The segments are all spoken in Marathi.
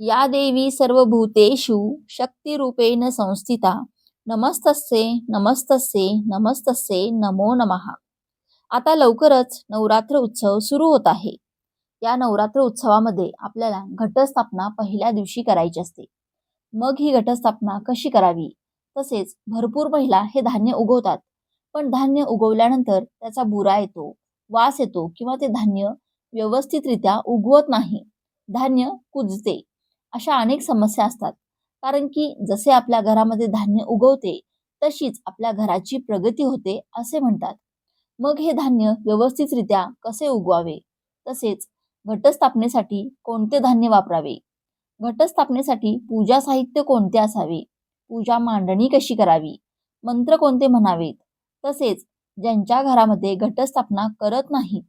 या देवी सर्वभूतेषु शक्तिरूपेण संस्थिता। नमस्तस्ये नमस्तस्ये नमस्तस्ये नमो नमः। आता लवकरच नवरात्र उत्सव सुरू होत आहे। या नवरात्र उत्सवामध्ये आपल्याला घटस्थापना पहिल्या दिवशी करायची असते। मग ही घटस्थापना कशी करावी? तसेच भरपूर महिला हे धान्य उगवतात। पण धान्य उगवल्यानंतर त्याचा बुरा येतो वास येतो किंवा ते धान्य व्यवस्थितरित्या उगवत नाही। धान्य कुजते। अशा अनेक समस्या असतात. कारण की जसे आपल्या घरामध्ये धान्य उगवते तशीच आपल्या घराची प्रगती होते असे म्हणतात. मग हे धान्य व्यवस्थितरित्या कसे उगवावे? तसेच घटस्थापनेसाठी कोणते धान्य वापरावे? घटस्थापनेसाठी पूजा साहित्य कोणते असावे? पूजा मांडणी कशी करावी? मंत्र कोणते म्हणावेत? तसेच ज्यांच्या घरामध्ये घटस्थापना करत नाहीत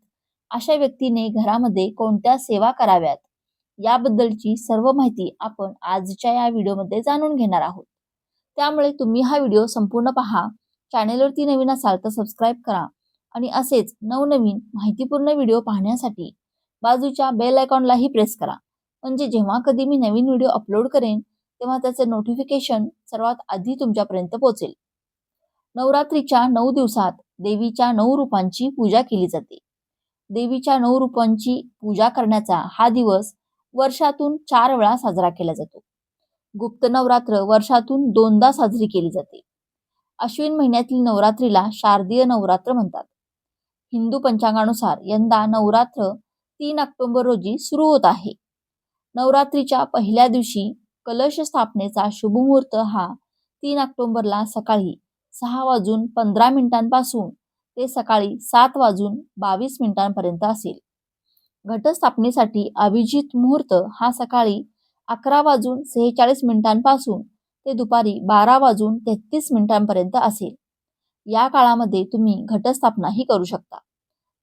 अशा व्यक्तीने घरामध्ये कोणत्या सेवा कराव्यात? याबद्दलची सर्व माहिती आपण आजच्या या व्हिडिओमध्ये जाणून घेणार आहोत. त्यामुळे तुम्ही हा व्हिडिओ संपूर्ण पहा चॅनेलवरती नवीन असाल तर सबस्क्राईब करा आणि असेच नवनवीन माहितीपूर्ण व्हिडिओ पाहण्यासाठी बाजूच्या बेल आयकॉनलाही प्रेस करा. म्हणजे जेव्हा कधी मी नवीन व्हिडिओ अपलोड करेन तेव्हा त्याचे नोटिफिकेशन सर्वात आधी तुमच्यापर्यंत पोहोचेल. नवरात्रीच्या नऊ दिवसात देवीच्या नऊ रूपांची पूजा केली जाते. देवीच्या नऊ रूपांची पूजा करण्याचा हा दिवस वर्षातून चार वेळा साजरा केला जातो. गुप्त नवरात्र वर्षातून दोनदा साजरी केली जाते. अश्विन महिन्यातील नवरात्रीला शारदीय नवरात्र म्हणतात. हिंदू पंचांगानुसार यंदा नवरात्र तीन ऑक्टोबर रोजी सुरू होत आहे. नवरात्रीच्या पहिल्या दिवशी कलश स्थापनेचा शुभमुहूर्त हा तीन ऑक्टोबरला सकाळी सहा वाजून पंधरा मिनिटांपासून ते सकाळी सात वाजून बावीस मिनिटांपर्यंत असेल. घटस्थापनेसाठी अभिजित मुहूर्त हा सकाळी अकरा वाजून सेहेचाळीस मिनिटांपासून ते दुपारी बारा वाजून तेहतीस मिनिटांपर्यंत असेल. या काळामध्ये तुम्ही घटस्थापनाही करू शकता.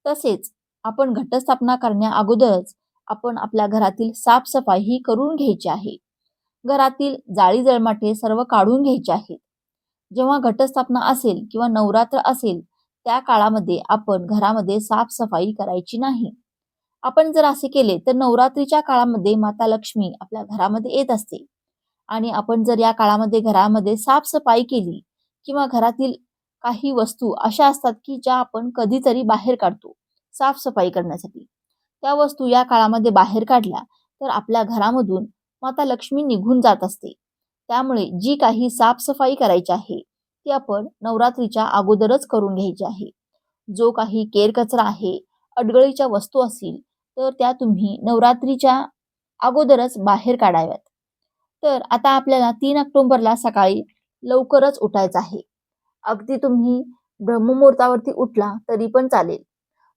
तसेच आपण घटस्थापना करण्या अगोदरच आपण आपल्या घरातील साफसफाई ही करून घ्यायची आहे. घरातील जाळी जळमाटे सर्व काढून घ्यायचे आहेत. जेव्हा घटस्थापना असेल किंवा नवरात्र असेल त्या काळामध्ये आपण घरामध्ये साफसफाई करायची नाही. आपण जर असे केले तर नवरात्रीच्या काळामध्ये माता लक्ष्मी आपल्या घरामध्ये येत असते. आणि आपण जर या काळामध्ये घरामध्ये साफसफाई केली किंवा घरातील काही वस्तू अशा असतात की ज्या आपण कधीतरी बाहेर काढतो साफसफाई करण्यासाठी. त्या वस्तू या काळामध्ये बाहेर काढल्या तर आपल्या घरामधून माता लक्ष्मी निघून जात असते. त्यामुळे जी काही साफसफाई करायची आहे ती आपण नवरात्रीच्या अगोदरच करून घ्यायची आहे. जो काही केर कचरा आहे अडगळीच्या वस्तू असतील तर त्या तुम्ही नवरात्रीच्या अगोदरच बाहेर काढाव्यात. तर आता आपल्याला तीन ऑक्टोबरला सकाळी लवकरच उठायचं आहे. अगदी तुम्ही ब्रह्ममुहूर्तावरती उठला तरी पण चालेल.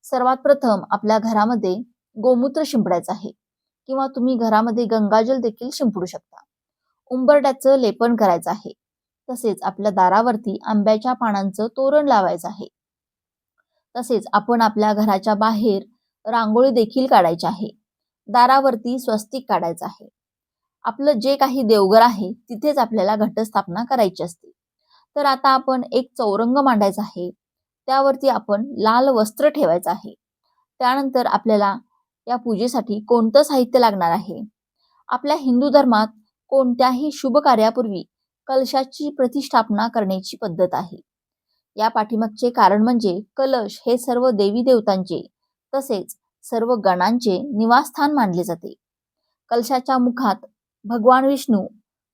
सर्वात प्रथम आपल्या घरामध्ये गोमूत्र शिंपडायचं आहे किंवा तुम्ही घरामध्ये गंगाजल देखील शिंपडू शकता. उंबरड्याचं लेपन करायचं आहे. तसेच आपल्या दारावरती आंब्याच्या पानांचं तोरण लावायचं आहे. तसेच आपण आपल्या घराच्या बाहेर रांगोळी देखील काढायची आहे. दारावरती स्वस्तिक काढायचं आहे. आपलं जे काही देवघर आहे तिथेच आपल्याला घटस्थापना करायची असते. तर आता आपण एक चौरंग मांडायचा आहे. त्यावरती आपण लाल वस्त्र ठेवायचं आहे. त्यानंतर आपल्याला या पूजेसाठी कोणतं साहित्य लागणार आहे? आपल्या हिंदू धर्मात कोणत्याही शुभ कार्यापूर्वी कलशाची प्रतिष्ठापना करण्याची पद्धत आहे. या पाठीमागचे कारण म्हणजे कलश हे सर्व देवी देवतांचे तसेच सर्व गणांचे निवासस्थान मानले जाते. कलशाच्या मुखात भगवान विष्णू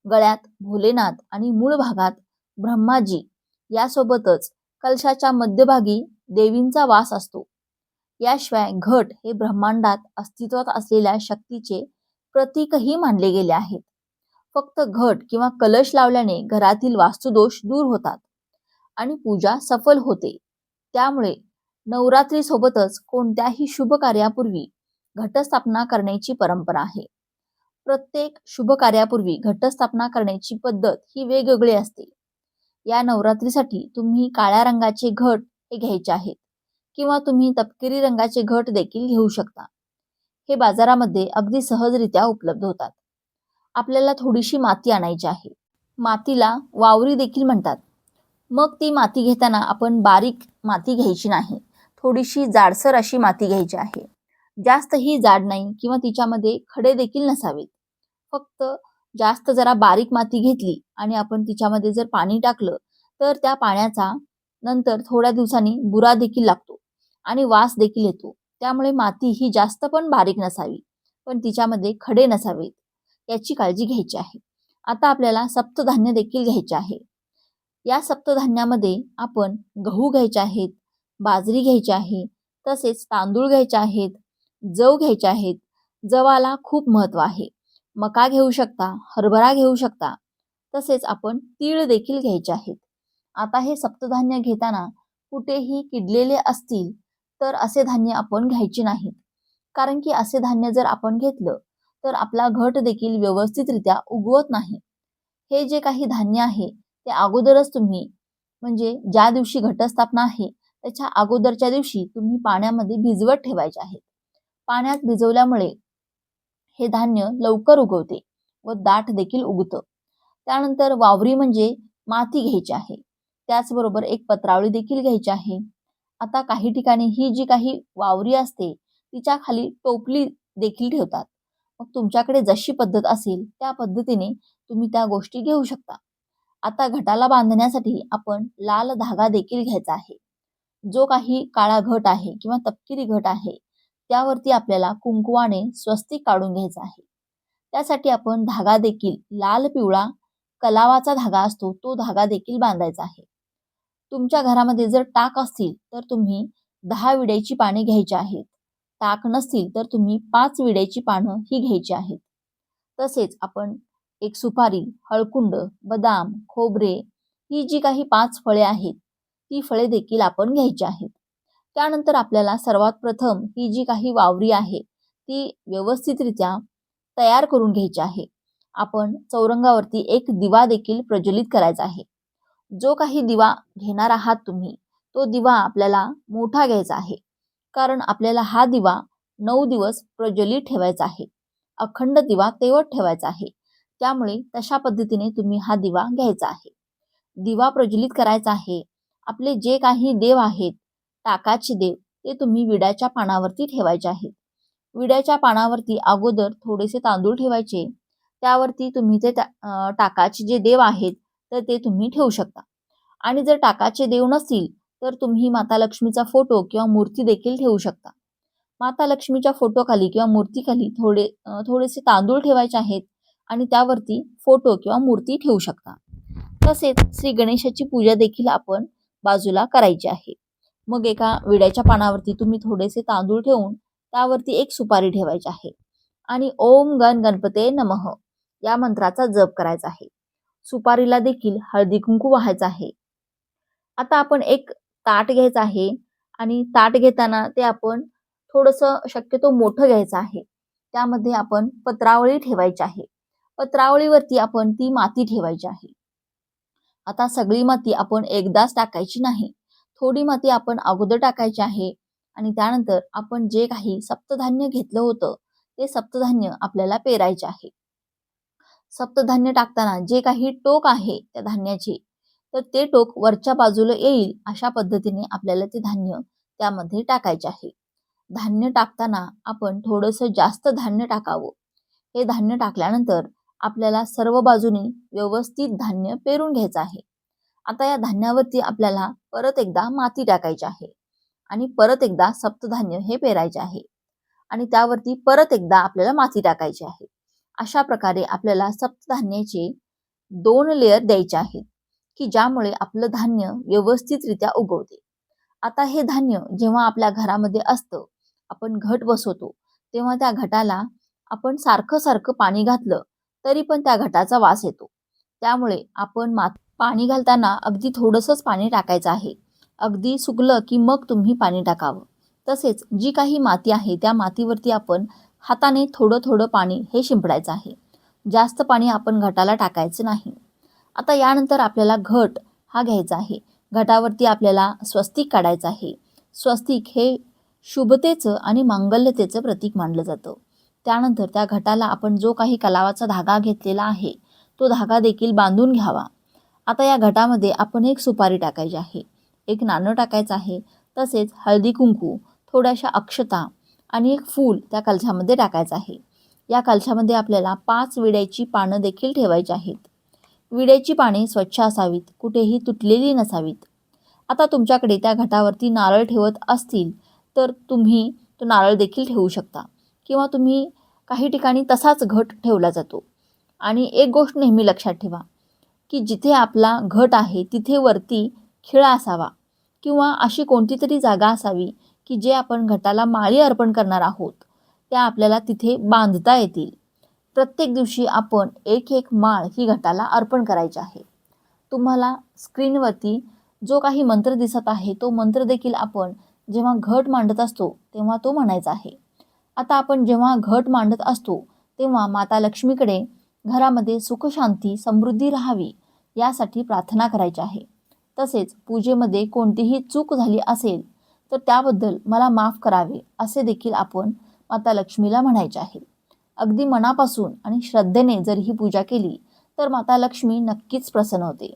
गळ्यात भोलेनाथ आणि मूळ भागात ब्रह्माजी यासोबतच कलशाच्या मध्यभागी देवींचा वास असतो. याशिवाय घट हे ब्रह्मांडात अस्तित्वात असलेल्या शक्तीचे प्रतीकही मानले गेले आहेत. फक्त घट किंवा कलश लावल्याने घरातील वास्तुदोष दूर होतात आणि पूजा सफल होते. त्यामुळे नवरात्री सोबतच कोणत्याही शुभ कार्यापूर्वी घटस्थापना करण्याची परंपरा आहे. प्रत्येक शुभ कार्यापूर्वी घटस्थापना करण्याची पद्धत ही वेगवेगळी असते. या नवरात्रीसाठी तुम्ही काळ्या रंगाचे घट हे घ्यायचे आहेत किंवा तुम्ही तपकिरी रंगाचे घट देखील घेऊ शकता. हे बाजारामध्ये अगदी सहजरित्या उपलब्ध होतात. आपल्याला थोडीशी माती आणायची आहे. मातीला वावरी देखील म्हणतात. मग ती माती घेताना आपण बारीक माती घ्यायची नाही. थोडीशी जाडसर अशी माती घ्यायची आहे. जास्तही जाड नाही किंवा तिच्यामध्ये खडे देखील नसावेत. फक्त जास्त जरा बारीक माती घेतली आणि आपण तिच्यामध्ये जर पाणी टाकलं तर त्या पाण्याचा नंतर थोड्या दिवसांनी बुरा देखील लागतो आणि वास देखील येतो. त्यामुळे माती ही जास्त पण बारीक नसावी पण तिच्यामध्ये खडे नसावेत याची काळजी घ्यायची आहे. आता आपल्याला सप्तधान्य देखील घ्यायचे आहे. या सप्तधान्यामध्ये आपण गहू घ्यायचे आहेत बाजरी घ्यायची आहे तसेच तांदूळ घ्यायचे आहेत जव घ्यायचे आहेत. जवाला खूप महत्त्व आहे. मका घेऊ शकता हरभरा घेऊ शकता तसेच आपण तीळ देखील घ्यायचे आहेत. आता हे सप्तधान्य घेताना कुठेही किडलेले असतील तर असे धान्य आपण घ्यायचे नाहीत. कारण की असे धान्य जर आपण घेतलं तर आपला घट देखील व्यवस्थितरित्या उगवत नाही. हे जे काही धान्य आहे ते अगोदरच तुम्ही म्हणजे ज्या दिवशी घटस्थापना आहे त्याच्या अगोदरच्या दिवशी तुम्ही पाण्यामध्ये भिजवत ठेवायचे आहेत. पाण्यात भिजवल्यामुळे हे धान्य लवकर उगवते व दाट देखील उगतं. त्यानंतर वावरी म्हणजे माती घ्यायची आहे. त्याचबरोबर एक पत्रावळी देखील घ्यायची आहे. आता काही ठिकाणी ही जी काही वावरी असते तिच्या खाली टोपली देखील ठेवतात. मग तुमच्याकडे जशी पद्धत असेल त्या पद्धतीने तुम्ही त्या गोष्टी घेऊ शकता. आता घटाला बांधण्यासाठी आपण लाल धागा देखील घ्यायचा आहे. जो काही काळा घट आहे किंवा तपकिरी घट आहे त्यावरती आपल्याला कुंकुवाने स्वस्तिक काढून घ्यायचा आहे. त्यासाठी आपण धागा देखील लाल पिवळा कलावाचा धागा असतो तो धागा देखील बांधायचा आहे. तुमच्या घरामध्ये जर टाक असतील तर तुम्ही दहा विड्याची पाने घ्यायची आहेत. टाक नसतील तर तुम्ही पाच विड्याची पानं ही घ्यायची आहेत. तसेच आपण एक सुपारी हळकुंड बदाम खोबरे ही जी काही पाच फळे आहेत ती फळे देखील आपण घ्यायची आहेत. त्यानंतर आपल्याला सर्वात प्रथम ही जी काही वावरी आहे ती व्यवस्थितरित्या तयार करून घ्यायची आहे. आपण चौरंगावरती एक दिवा देखील प्रज्वलित करायचा आहे. जो काही दिवा घेणार आहात तुम्ही तो दिवा आपल्याला मोठा घ्यायचा आहे. कारण आपल्याला हा दिवा नऊ दिवस प्रज्वलित ठेवायचा आहे. अखंड दिवा तेवत ठेवायचा आहे. त्यामुळे तशा पद्धतीने तुम्ही हा दिवा घ्यायचा आहे. दिवा प्रज्वलित करायचा आहे आपले जे काही देव आहेत टाकाचे देव ते तुम्ही विड्याच्या पानावरती ठेवायचे आहेत. विड्याच्या पानावरती अगोदर थोडेसे तांदूळ ठेवायचे त्यावरती तुम्ही ते टाकाचे जे देव आहेत तर ते तुम्ही ठेवू शकता. आणि जर टाकाचे देव नसतील तर तुम्ही माता लक्ष्मीचा फोटो किंवा मूर्ती देखील ठेवू शकता. माता लक्ष्मीच्या फोटोखाली किंवा मूर्तीखाली थोडे थोडेसे तांदूळ ठेवायचे आहेत आणि त्यावरती फोटो किंवा मूर्ती ठेवू शकता. तसेच श्री गणेशाची पूजा देखील आपण बाजूला करायची आहे. मग एका विड्याच्या पानावरती तुम्ही थोडेसे तांदूळ ठेवून त्यावरती एक सुपारी ठेवायची आहे. आणि ओम गण गणपते नमः या मंत्राचा जप करायचा आहे. सुपारीला देखील हळदी कुंकू व्हायचं आहे. आता आपण एक ताट घ्यायचं आहे आणि ताट घेताना ते आपण थोडंसं शक्यतो मोठं घ्यायचं आहे. त्यामध्ये आपण पत्रावळी ठेवायची आहे. पत्रावळीवरती आपण ती माती ठेवायची आहे. आता सगळी माती आपण एकदाच टाकायची नाही. थोडी माती आपण अगोदर टाकायची आहे आणि त्यानंतर आपण जे काही सप्तधान्य घेतलं होतं ते सप्तधान्य आपल्याला पेरायचे आहे. सप्तधान्य टाकताना जे काही टोक आहे त्या धान्याचे तर ते टोक वरच्या बाजूला येईल अशा पद्धतीने आपल्याला ते धान्य त्यामध्ये टाकायचे आहे. धान्य टाकताना आपण थोडंसं जास्त धान्य टाकावं. हे धान्य टाकल्यानंतर आपल्याला सर्व बाजूनी व्यवस्थित धान्य पेरून घ्यायचं आहे. आता या धान्यावरती आपल्याला परत एकदा माती टाकायची आहे आणि परत एकदा सप्तधान्य हे पेरायचे आहे आणि त्यावरती परत एकदा आपल्याला माती टाकायची आहे. अशा प्रकारे आपल्याला सप्तधान्याचे दोन लेअर द्यायचे आहेत की ज्यामुळे आपलं धान्य व्यवस्थितरित्या उगवते. आता हे धान्य जेव्हा आपल्या घरामध्ये असतं आपण घट बसवतो तेव्हा त्या घटाला आपण सारखं सारखं पाणी घातलं तरी पण त्या घटाचा वास येतो. त्यामुळे आपण मात पाणी घालताना अगदी थोडंसंच पाणी टाकायचं आहे. अगदी सुकलं की मग तुम्ही पाणी टाकावं. तसेच जी काही माती आहे त्या मातीवरती आपण हाताने थोडं थोडं पाणी हे शिंपडायचं आहे. जास्त पाणी आपण घटाला टाकायचं नाही. आता यानंतर आपल्याला घट हा घ्यायचा आहे. घटावरती आपल्याला स्वस्तिक काढायचं आहे. स्वस्तिक हे शुभतेचं आणि मांगल्यतेचं प्रतीक मानलं जातं. त्यानंतर त्या घटाला आपण जो काही कलावाचा धागा घेतलेला आहे तो धागा देखील बांधून घ्यावा. आता या घटामध्ये आपण एक सुपारी टाकायची आहे. एक नाणं टाकायचं आहे तसेच हळदी कुंकू थोड्याशा अक्षता आणि एक फूल त्या कलशामध्ये टाकायचं आहे. या कलशामध्ये आपल्याला पाच विड्याची पानं देखील ठेवायची आहेत. विड्याची पाने स्वच्छ असावीत कुठेही तुटलेली नसावीत. आता तुमच्याकडे त्या घटावरती नारळ ठेवत असतील तर तुम्ही तो नारळ देखील ठेवू शकता. किंवा तुम्ही काही ठिकाणी तसाच घट ठेवला जातो. आणि एक गोष्ट नेहमी लक्षात ठेवा की जिथे आपला घट आहे तिथे वरती खिळा असावा किंवा अशी कोणती तरी जागा असावी की जे आपण घटाला माळी अर्पण करणार आहोत त्या आपल्याला तिथे बांधता येतील. प्रत्येक दिवशी आपण एक एक माळ ही घटाला अर्पण करायची आहे. तुम्हाला स्क्रीनवरती जो काही मंत्र दिसत आहे तो मंत्र देखील आपण जेव्हा घट मांडत असतो तेव्हा तो म्हणायचा आहे. आता आपण जेव्हा घट मांडत असतो तेव्हा माता लक्ष्मीकडे घरामध्ये सुखशांती समृद्धी राहावी यासाठी प्रार्थना करायची आहे. तसेच पूजेमध्ये कोणतीही चूक झाली असेल तर त्याबद्दल मला माफ करावे असे देखील आपण माता लक्ष्मीला म्हणायचे आहे. अगदी मनापासून आणि श्रद्धेने जर ही पूजा केली तर माता लक्ष्मी नक्कीच प्रसन्न होते.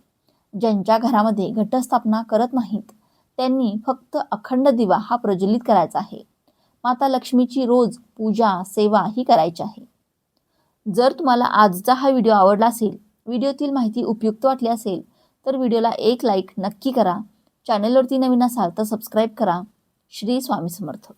ज्यांच्या घरामध्ये घटस्थापना करत नाहीत त्यांनी फक्त अखंड दिवा हा प्रज्वलित करायचा आहे. माता लक्ष्मीची रोज पूजा सेवा ही करायची आहे. जर तुम्हाला आजचा हा व्हिडिओ आवडला असेल व्हिडिओतील माहिती उपयुक्त वाटली असेल तर व्हिडिओला एक लाईक नक्की करा. चॅनलवरती नवीन असाल तर सबस्क्राईब करा. श्री स्वामी समर्थ.